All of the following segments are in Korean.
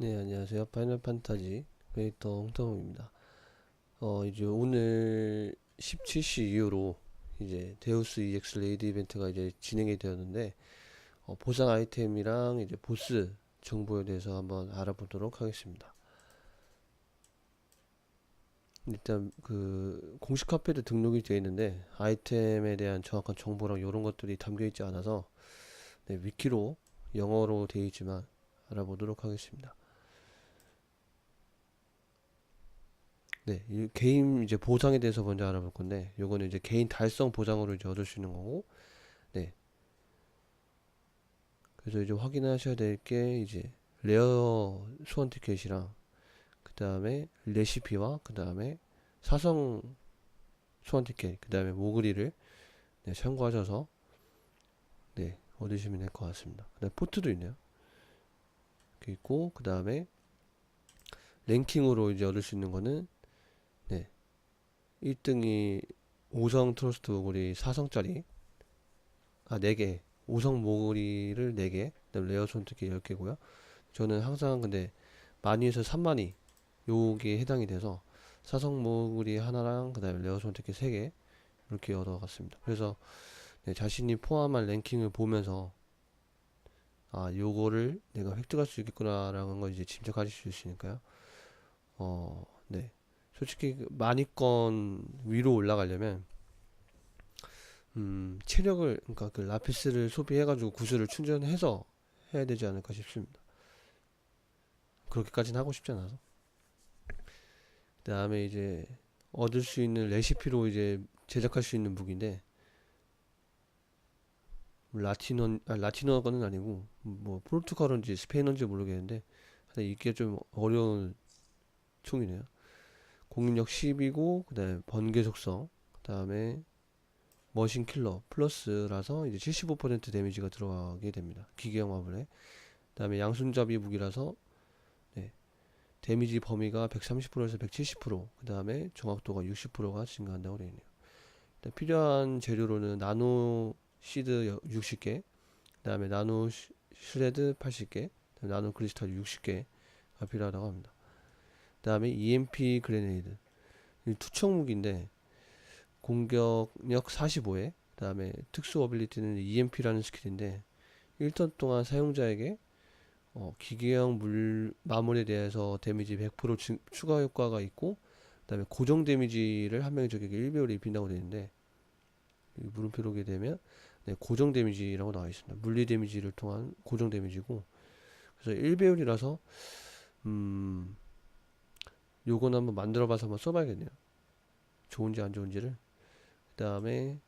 네, 안녕하세요. 파이널 판타지 크리에이터 홍성우입니다. 어, 이제 오늘 17시 이후로 이제 데우스 EX 레이드 이벤트가 이제 진행이 되었는데, 어, 보상 아이템이랑 이제 보스 정보에 대해서 한번 알아보도록 하겠습니다. 일단 그 공식 카페도 등록이 되어 있는데, 아이템에 대한 정확한 정보랑 이런 것들이 담겨 있지 않아서, 네, 위키로 영어로 되어 있지만 알아보도록 하겠습니다. 네, 이 개인 이제 보상에 대해서 먼저 알아볼 건데, 요거는 이제 개인 달성 보상으로 이제 얻을 수 있는 거고, 네. 그래서 이제 확인하셔야 될 게 이제 레어 소환 티켓이랑 그 다음에 레시피와 그 다음에 사성 소환 티켓, 그 다음에 모그리를 네, 참고하셔서 네, 얻으시면 될 것 같습니다. 그 다음에 포트도 있네요. 있고, 그 다음에 랭킹으로 이제 얻을 수 있는 거는 네, 1등이 5성 트러스트 모글이 4성짜리 아 4개. 5성 모글이를 4개. 그다음 레어 손특기 10개고요. 저는 항상 근데 많이에서 3만이 요게 해당이 돼서 4성 모글이 하나랑 그 다음에 레어 손특기 3개 이렇게 얻어갔습니다. 그래서 네, 자신이 포함한 랭킹을 보면서 아 요거를 내가 획득할 수 있겠구나 라는 걸 이제 짐작하실 수 있으니까요. 어 네. 솔직히 그 만위권 위로 올라가려면 음, 체력을 그러니까 그 라피스를 소비해가지고 구슬을 충전해서 해야 되지 않을까 싶습니다. 그렇게까지는 하고 싶지 않아서. 그 다음에 이제 얻을 수 있는 레시피로 이제 제작할 수 있는 무기인데 라틴어 아, 라틴어는 아니고 뭐 포르투갈어인지 스페인어인지 모르겠는데 이게 좀 어려운 총이네요. 공격력 10이고 그 다음에 번개 속성 그 다음에 머신 킬러 플러스라서 이제 75% 데미지가 들어가게 됩니다. 기계형 마블에 그 다음에 양손잡이 무기라서 네, 데미지 범위가 130%에서 170% 그 다음에 정확도가 60%가 증가한다고 되어 있네요. 일단 필요한 재료로는 나노 시드 60개 그 다음에 나노 슈- 슈레드 80개 그다음에 나노 크리스탈 60개가 필요하다고 합니다. 그다음에 EMP 그레네이드 이 투척 무기인데 공격력 45에 그다음에 특수 어빌리티는 EMP라는 스킬인데 1턴 동안 사용자에게 어, 기계형 물 마물에 대해서 데미지 100% 증- 추가 효과가 있고 그다음에 고정 데미지를 한 명의 적에게 1배율 입힌다고 이 물음표로 오게 되면 네, 고정 데미지라고 나와 있습니다. 물리 데미지를 통한 고정 데미지고 그래서 1배율이라서 음 요거는 한번 만들어 봐서 한번 써봐야겠네요. 좋은지 안 좋은지를. 그 다음에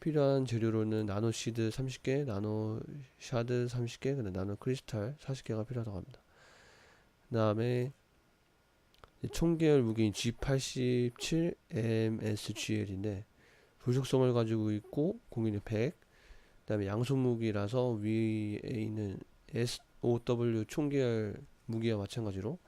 필요한 재료로는 나노 시드 30개, 나노 샤드 30개, 그다음 나노 크리스탈 40개가 필요하다고 합니다. 그 다음에 총계열 무기인 G87 MSGL인데 불속성을 가지고 있고 공격력 100. 그 다음에 양손 무기라서 위에 있는 SOW 총계열 무기와 마찬가지로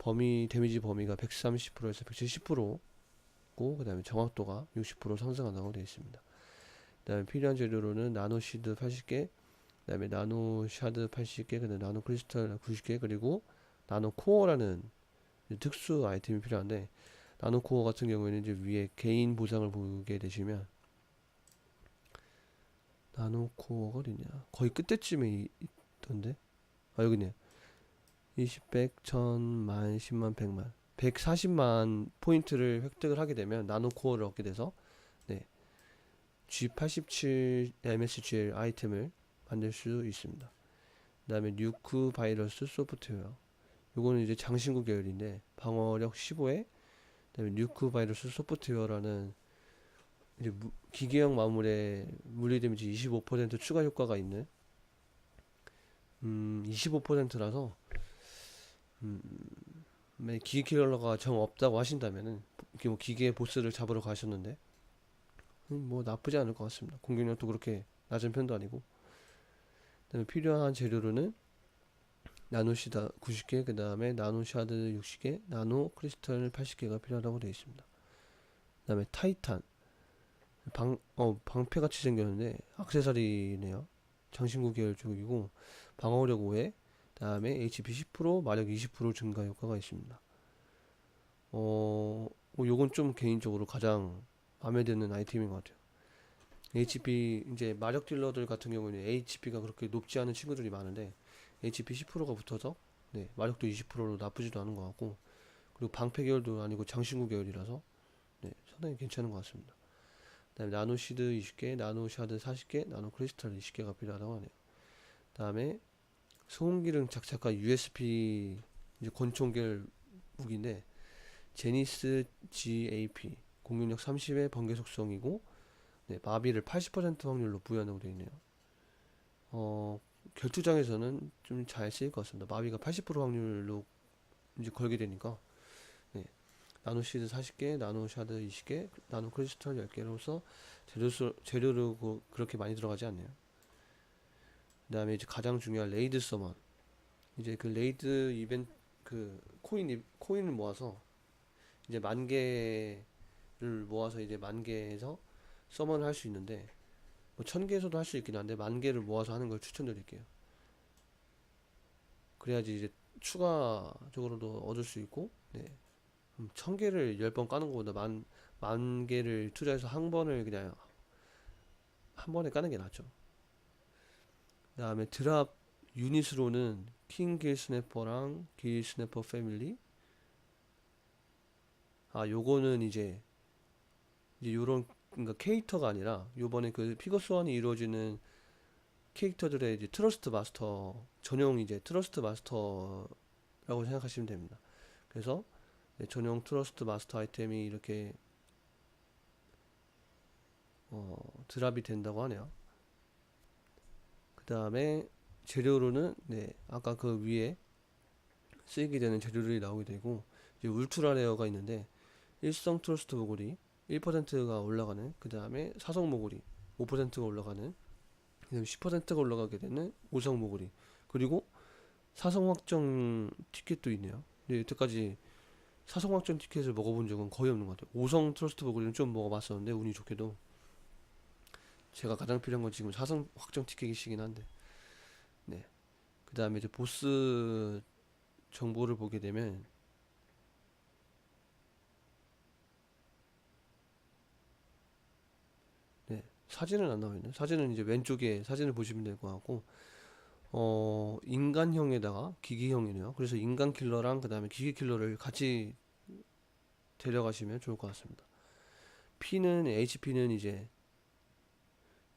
범위 데미지 범위가 130%에서 170%고 그 다음에 정확도가 60% 상승한다고 되어 있습니다. 그 다음에 필요한 재료로는 나노 시드 80개, 그 다음에 나노 샤드 80개, 그 다음에 나노 크리스탈 90개 그리고 나노 코어라는 이제 특수 아이템이 필요한데 나노 코어 같은 경우에는 이제 위에 개인 보상을 보게 되시면 나노 코어가 어디냐? 거의 끝에쯤에 이- 있던데? 아 여기 있네요 20, 100, 1000, 만, 10만, 100만. 140만 포인트를 획득을 하게 되면 나노 코어를 얻게 돼서 네 G87 MSGL 아이템을 만들 수 있습니다. 그 다음에 뉴크 바이러스 소프트웨어. 요거는 이제 장신구 계열인데 방어력 15에 그다음에 뉴크 바이러스 소프트웨어라는 이제 무- 기계형 마물에 물리 데미지 25% 추가 효과가 있는 음 25%라서 음 만약 기계 킬러가 정 없다고 하신다면은 뭐 기계 보스를 잡으러 가셨는데 음, 뭐 나쁘지 않을 것 같습니다. 공격력도 그렇게 낮은 편도 아니고 그다음에 필요한 재료로는 나노시다 90개, 그 다음에 나노샤드 60개, 나노 크리스탈 80개가 필요하다고 되어 있습니다. 그 다음에 타이탄 방, 어, 방패같이 생겼는데 악세사리네요. 장신구 계열 쪽이고 방어력 5에 다음에 HP 10% 마력 20% 증가 효과가 있습니다. 어, 뭐 요건 좀 개인적으로 가장 마음에 드는 아이템인 것 같아요. HP 이제 마력 딜러들 같은 경우는 HP가 그렇게 높지 않은 친구들이 많은데 HP 10%가 붙어서 네, 마력도 20%로 나쁘지도 않은 것 같고 그리고 방패 계열도 아니고 장신구 계열이라서 네, 상당히 괜찮은 것 같습니다. 그다음에 나노 시드 20개, 나노 샤드 40개, 나노 크리스탈 20개가 필요하다고 하네요. 다음에 소음기능 장착한 USP 이제 권총 계열 무기인데 제니스 GAP 공격력 30의 번개 속성이고 네, 마비를 80% 확률로 부여한다고 되어 있네요. 어, 결투장에서는 좀 잘 쓰일 것 같습니다. 마비가 80% 확률로 이제 걸게 되니까 네, 나노 시드 40개, 나노 샤드 20개, 나노 크리스탈 10개로서 재료수, 재료로 그- 그렇게 많이 들어가지 않네요. 그 다음에 이제 가장 중요한 레이드 서먼 이제 그 레이드 이벤트 그 코인 이- 코인을 모아서 이제 만 개를 모아서 이제 만 개에서 서먼을 할 수 있는데 뭐 천 개에서도 할 수 있긴 한데 만 개를 모아서 하는 걸 추천드릴게요. 그래야지 이제 추가적으로도 얻을 수 있고 네. 음, 천 개를 열 번 까는 것보다 만, 만 개를 투자해서 한 번을 그냥 한 번에 까는 게 낫죠. 그 다음에 드랍 유닛으로는 킹길 스냅퍼랑 길 스냅퍼 패밀리 아 요거는 이제 이제 요런 그러니까 캐릭터가 아니라 요번에 그 피겨 소환이 이루어지는 캐릭터들의 이제 트러스트 마스터 전용 이제 트러스트 마스터라고 생각하시면 됩니다. 그래서 네, 전용 트러스트 마스터 아이템이 이렇게 어, 드랍이 된다고 하네요. 그 다음에 재료로는 네 아까 그 위에 쓰이게 되는 재료들이 나오게 되고 이제 울트라 레어가 있는데 일성 트러스트 모구리 1%가 올라가는 그 다음에 사성 모구리 5%가 올라가는 그다음에 10%가 올라가게 되는 오성 모구리 그리고 사성 확정 티켓도 있네요. 근데 여태까지 사성 확정 티켓을 먹어본 적은 거의 없는 것 같아요. 오성 트러스트 모구리는 좀 먹어봤었는데 운이 좋게도 제가 가장 필요한 건 지금 사성 확정 티켓이긴 한데 네. 그 다음에 이제 보스 정보를 보게 되면 네, 사진은 안 나와 있네. 사진은 이제 왼쪽에 사진을 보시면 될것 같고, 어, 인간형에다가 기기형이네요. 그래서 인간 킬러랑 그 다음에 기기 킬러를 같이 데려가시면 좋을 것 같습니다. P는, HP는 이제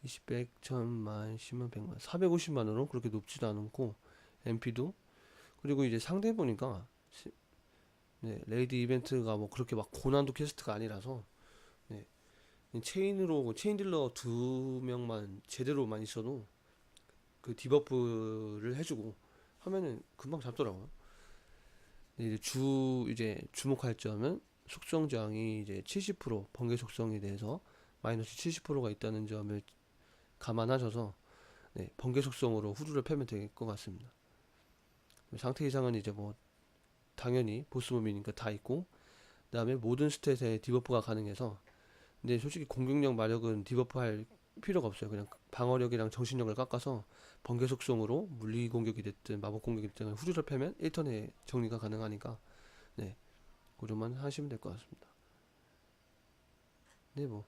20, 100, 1000만, 10만, 100만, 450만으로 그렇게 높지도 않고, MP도, 그리고 이제 상대 보니까, 시- 네, 레이드 이벤트가 뭐 그렇게 막 고난도 퀘스트가 아니라서, 네, 체인으로 체인 딜러 두 명만 제대로만 있어도 그 디버프를 해주고 하면은 금방 잡더라고요. 이제 주 이제 주목할 점은 속성 저항이 이제 70% 번개 속성에 대해서 마이너스 70%가 있다는 점을 감안하셔서 네, 번개 속성으로 후드를 패면 될 것 같습니다. 상태 이상은 이제 뭐 당연히 보스몸이니까 다 있고 그 다음에 모든 스탯에 디버프가 가능해서 근데 솔직히 공격력 마력은 디버프 할 필요가 없어요. 그냥 방어력이랑 정신력을 깎아서 번개 속성으로 물리 공격이 됐든 마법 공격이 됐든 후드를 패면 1턴에 정리가 가능하니까 네 고정만 하시면 될 것 같습니다. 네 뭐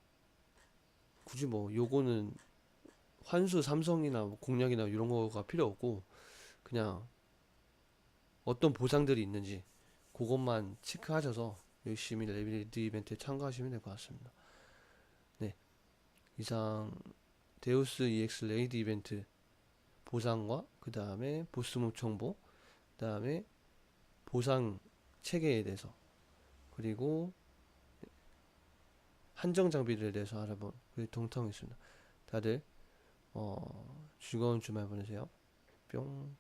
굳이 뭐 요거는 환수 삼성이나 뭐 공략이나 이런 거가 필요 없고 그냥 어떤 보상들이 있는지 그것만 체크하셔서 열심히 레비드 이벤트에 참가하시면 될 것 같습니다. 네. 이상 데우스 EX 레이드 이벤트 보상과 그 다음에 보스몹 정보 그 다음에 보상 체계에 대해서 그리고 한정 장비들에 대해서 알아본 그 동텅이었습니다. 다들 어, 즐거운 주말 보내세요. 뿅.